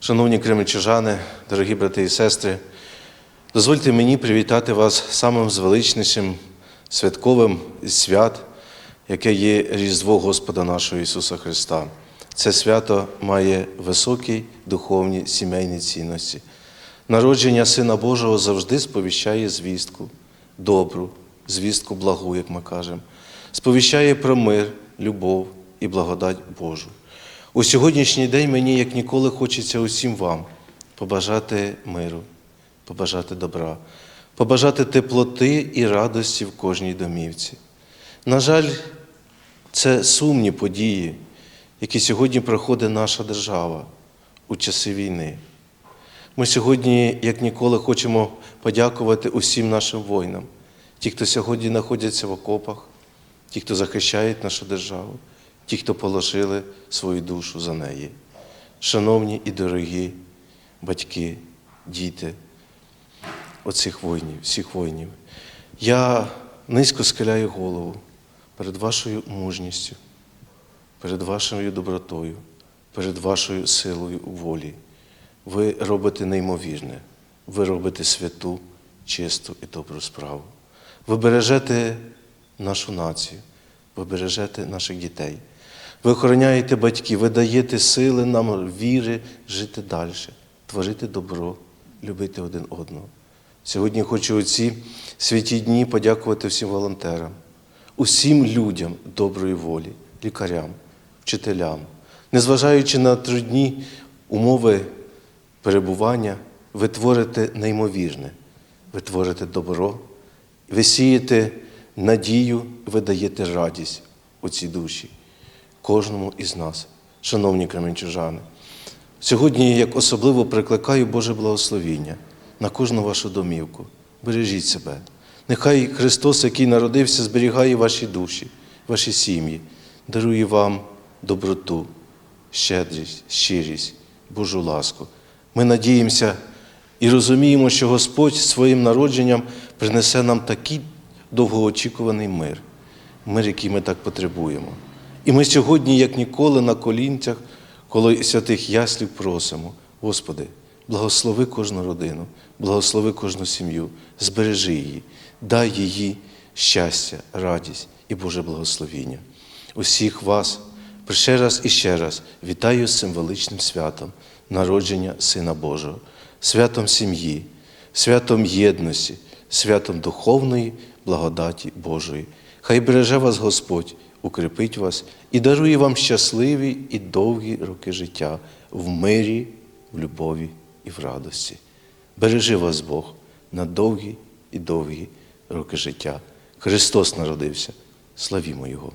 Шановні кременчужани, дорогі брати і сестри, дозвольте мені привітати вас самим звеличнішим святковим свят, яке є Різдво Господа нашого Ісуса Христа. Це свято має високі духовні сімейні цінності. Народження Сина Божого завжди сповіщає звістку, добру, звістку благу, як ми кажемо, сповіщає про мир, любов і благодать Божу. У сьогоднішній день мені, як ніколи, хочеться усім вам побажати миру, побажати добра, побажати теплоти і радості в кожній домівці. На жаль, це сумні події, які сьогодні проходить наша держава у часи війни. Ми сьогодні, як ніколи, хочемо подякувати усім нашим воїнам, ті, хто сьогодні знаходяться в окопах, ті, хто захищають нашу державу, ті, хто положили свою душу за неї. Шановні і дорогі батьки, діти, оцих воїнів, всіх воїнів, я низько схиляю голову перед вашою мужністю, перед вашою добротою, перед вашою силою волі. Ви робите неймовірне, ви робите святу, чисту і добру справу. Ви бережете нашу націю, ви бережете наших дітей. Ви охороняєте батьків, ви даєте сили нам віри жити далі, творити добро, любити один одного. Сьогодні хочу у ці святі дні подякувати всім волонтерам, усім людям доброї волі, лікарям, вчителям, незважаючи на трудні умови перебування, ви творите неймовірне, ви творите добро, ви сієте надію, ви даєте радість у цій душі кожному із нас, шановні кременчужани. Сьогодні, як особливо прикликаю Боже благословіння на кожну вашу домівку. Бережіть себе. Нехай Христос, який народився, зберігає ваші душі, ваші сім'ї, дарує вам доброту, щедрість, щирість, Божу ласку. Ми надіємося і розуміємо, що Господь своїм народженням принесе нам такий довгоочікуваний мир, мир, який ми так потребуємо. І ми сьогодні, як ніколи, на колінцях, коли святих яслів просимо, Господи, благослови кожну родину, благослови кожну сім'ю, збережи її, дай їй щастя, радість і Боже благословіння. Усіх вас ще раз і ще раз вітаю з цим святом, народження Сина Божого, святом сім'ї, святом єдності, святом духовної благодаті Божої. Хай береже вас Господь, укріпить вас і дарує вам щасливі і довгі роки життя в мирі, в любові і в радості. Бережи вас Бог на довгі і довгі роки життя. Христос народився. Славімо Його!